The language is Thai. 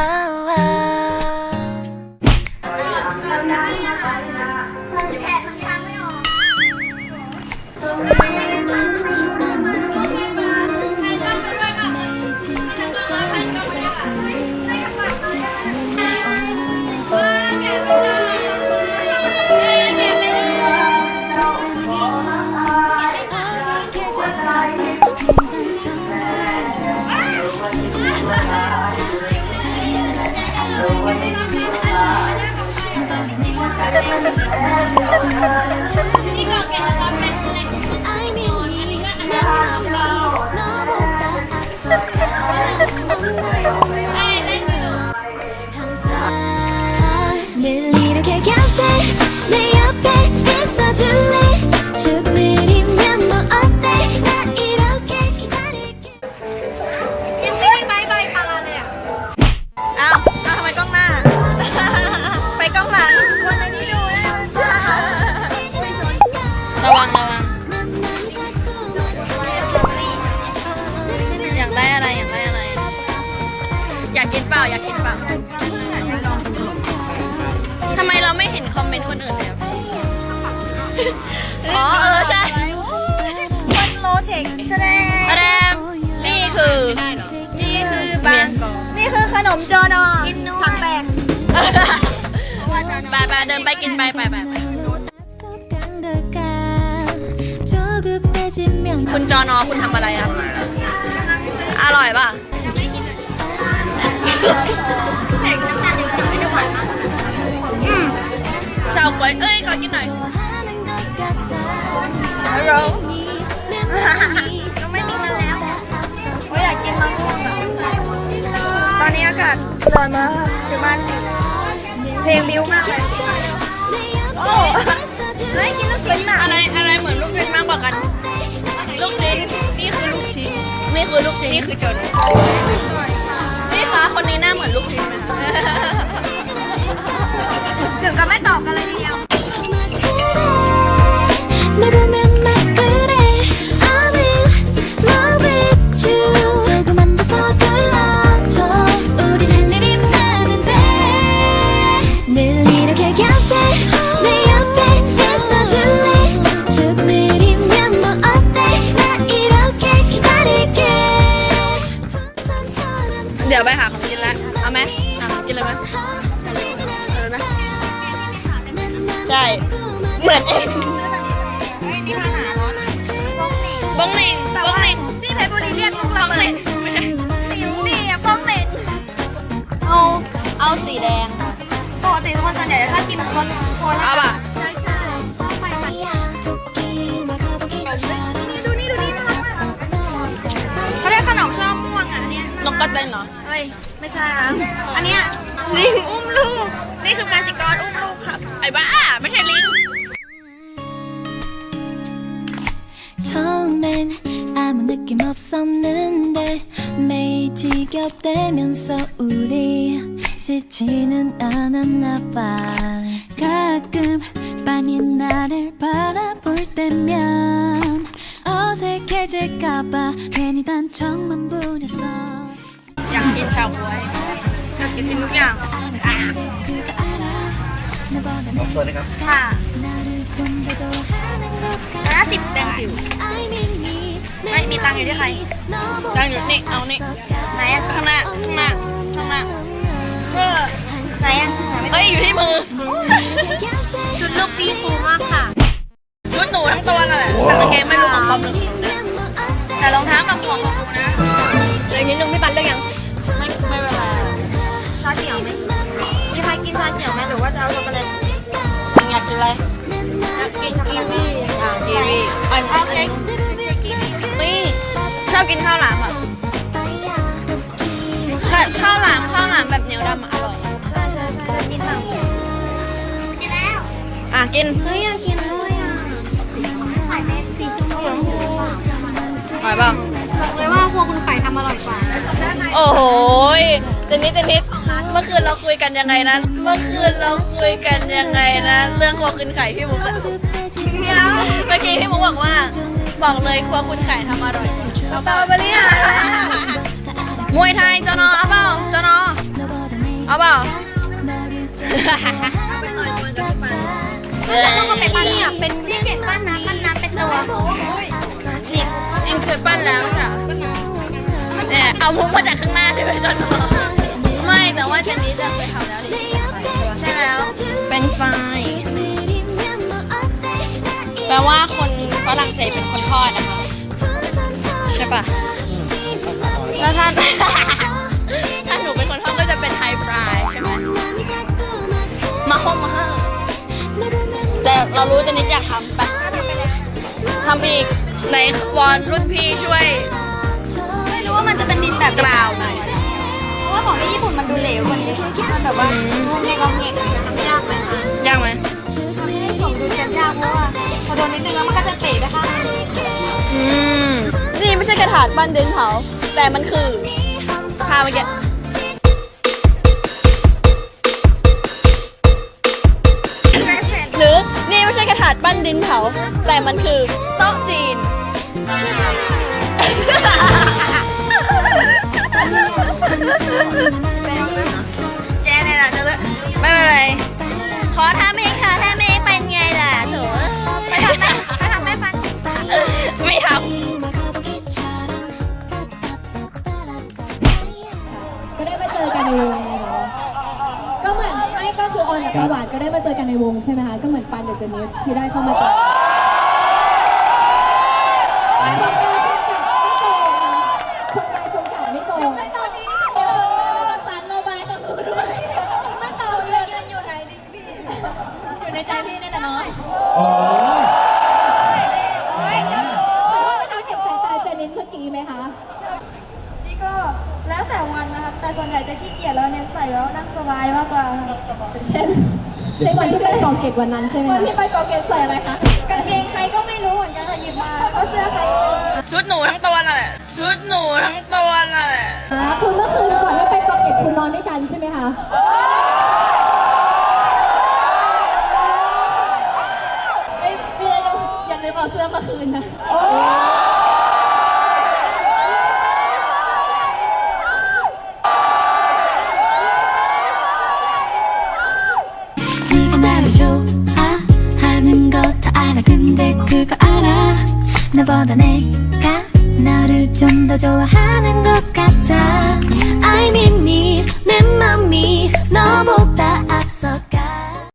あ。 ที่เกาะแก้วเป็นทะเลที่อ่อนโยนน่ารักน่ามีน้อมตาอับสาย อยากได้อะไรอยากได้อะไร อยากกินเปล่าอยากกินเปล่าทำไมเราไม่เห็นคอมเมนต์คนอื่นเลยอะอ๋อเออใช่คนโลเทคแสดงแสดงนี่คือ นี่คือบางกอกนี่คือขนมจอนอกินนวดแปลกไปไปเดินไปกินไปไปไปไปคุณจอนอคุณทำอะไรครับ อร่อยป่ะอืมชาวกล้วยเอ้ยขอกินหน่อยฮัลโหลก็ไม่มีมันแล้วโอ้ยอยากกินมะม่วงอะตอนนี้อากาศร้อนมากอยู่บ้านเพลงบิวมากเลยโอ้เฮ้ยกินลูกชิ้นอะไรอะไรเหมือนลูกชิ้นมากกว่ากัน ลูกชิ้นนี่คือลูกชิ้ นนี่คือลูกชิ้นนี่คือจนพี่คะคนนี้หน้าเหมือนลูกชิ้นไหมคะ ถึงกับไม่ตอบกันเลยทีเดียว เดี๋ยวไปหาของกินแล้ว เอาไหมอ่องกินเลยไหมเออนะ ใช่ เหมือนเองนี่มาหนาร้อนบ้องเหน่งบ้องเหน่งที่เพชรบุรีเรียกลูกราเบิดนี่อะบ้องเหน่งเอา เอาสีแดงปกติทุกคนส่วนใหญ่ถ้ากินคนคนเอาป่ะใช่ใช่ดูนี่ดูนี่น่ารัมากเขาเรียกขนมช่อม่วงอะเนี้นกกระเตนเหรอ ไม่ใช่ครับ อันเนี้ยลิงอุ้มลูก นี่คือมาจิกรอุ้มลูกครับ ไอ้บ้า ไม่ใช่ลิง 처음엔 아무 느낌 없었는데 매일 지겹대면서 우리 싫지는 않았나 봐 가끔 빤히 나를 바라볼 때면 어색해질까봐 괜히 단청만 부렸어 ากกินชาบวยอยกินทุกอย่างขอบคุณนะครับ ค่ะห้าสิบแดงจิ๋วไม่มีตังอยู่ที่ใครตังอยู่นี่ เอานี่ ไหนอะข้างหน้า ข้างหน้า ข้างหน้าไหนอะเฮ้ย อยู่ที่มือจุดลูกตีฟูมากค่ะชุดหนูทั้งตัวน่ะแต่ตะเกมไม่รู้ของปอมหรือ วีอันโอเคไม่ชอบกินข้าวหลามอะข้าวข้าวหลามข้าวหลามแบบเหนียวดำอะอร่อยใช่ใช่ใช่จะกินแบบกินแล้วอะกินเฮ้ยอยากกินเลยอะขายเป็นจีจุ่มอร่อยเปล่าบอกเลยว่าพวกคุณไข่ทำอร่อยกว่า โอ้โหยเจนนิดเจนนิดเมื่อคืนเราคุยกันยังไงนะ เมื่อคืนเราคุยกันยังไงนะ เรื่องครัวคุณไข่พี่มุกอะเมื่อกี้พี่มุกบอกว่า บอกเลยครัวคุณไข่ทำอร่อยเตรอเบอรี่มวยไทยจนอเอาเปล่าจนอเอาเปล่าแล้วก็เป็นปั้นเนี่ยเป็นนี่เก็บปั้นน้ำปั้นน้ำเป็นตัวนี่เองเคยปั้นแล้วใช่เนี่ยเอามุ้มาจากข้างหน้าใช่ไหมจนอไม่แต่ว่าทีนี้จะไปทำแล้วดิใช่แล้วเป็นไฟแปลว่าคน ฝรั่งเศสเป็นคนทอดนะคะ ใช่ปะแล้วถ้าถ้าหนูเป็นคนทอดก็จะเป็นไทยฟรายใช่ไหมมาห้องมาห้องแต่เรารู้จะนิดอยากทำไปทำอีกในวอนรุ่นพี่ช่วย ไม่รู้ว่ามันจะเป็นดินแบบกล่าวหน่อยเพราะว่าของที่ญี่ปุ่นมันดูเหลวกว่านี้มันแบบว่างงเงงงเงงทำยากไหมยากไหมทำให้ผมดูจะยากเพราะว่า นี่ไม่ใช่กระถางปั้นดินเผา แต่มันคือพาเมื่อกี้หรือนี่ไม่ใช่กระถางปั้นดินเผา แต่มันคือโต๊ะจีนแกเนี่ยนะจะเลยไม่เป็นไรขอทำเองค่ะถ้าไม่เป็นไง ช่ไหมคะ ก็เหมือนปันเดอะเจเนสที่ได้เข้ามาเจอชมไปชมกลับไม่โกงไม่ตอนนี้สันโมบายกับหนูด้วย ไม่ต่อเรื่องยืนอยู่ไหนดิพี่ อยู่ในใจพี่นั่นแหละเนาะโอ้ยเราเก็บสายตาเจเนสเมื่อกี้ไหมคะ นี่ก็แล้วแต่วันนะครับ แต่ส่วนใหญ่จะขี้เกียจแล้วเน้นใส่แล้วนั่งสบายมากกว่าครับ เช่น เช่นวันที่ไปกองเก็บวันนั้นใช่ไหมวันคะที่ไปกอเกตใส่อะไรคะกางเกงใครก็ไม่รู้เหมือนกันค่ะหยิบมาก็เสื้อใครำชุดหนูทั้งตัวนั่นแหละชุดหนูทั้งตัวนั่นแหละอ่าคุณเมื่อคืนก่อนที่ไปกองเก็บคุณนอนด้วยกันใช่ไหมคะเอ้ยมีอะไรจะอย่าลืมเอาเสื้อมาคืนนะ 나보다 내가 너를 좀 더 좋아하는 것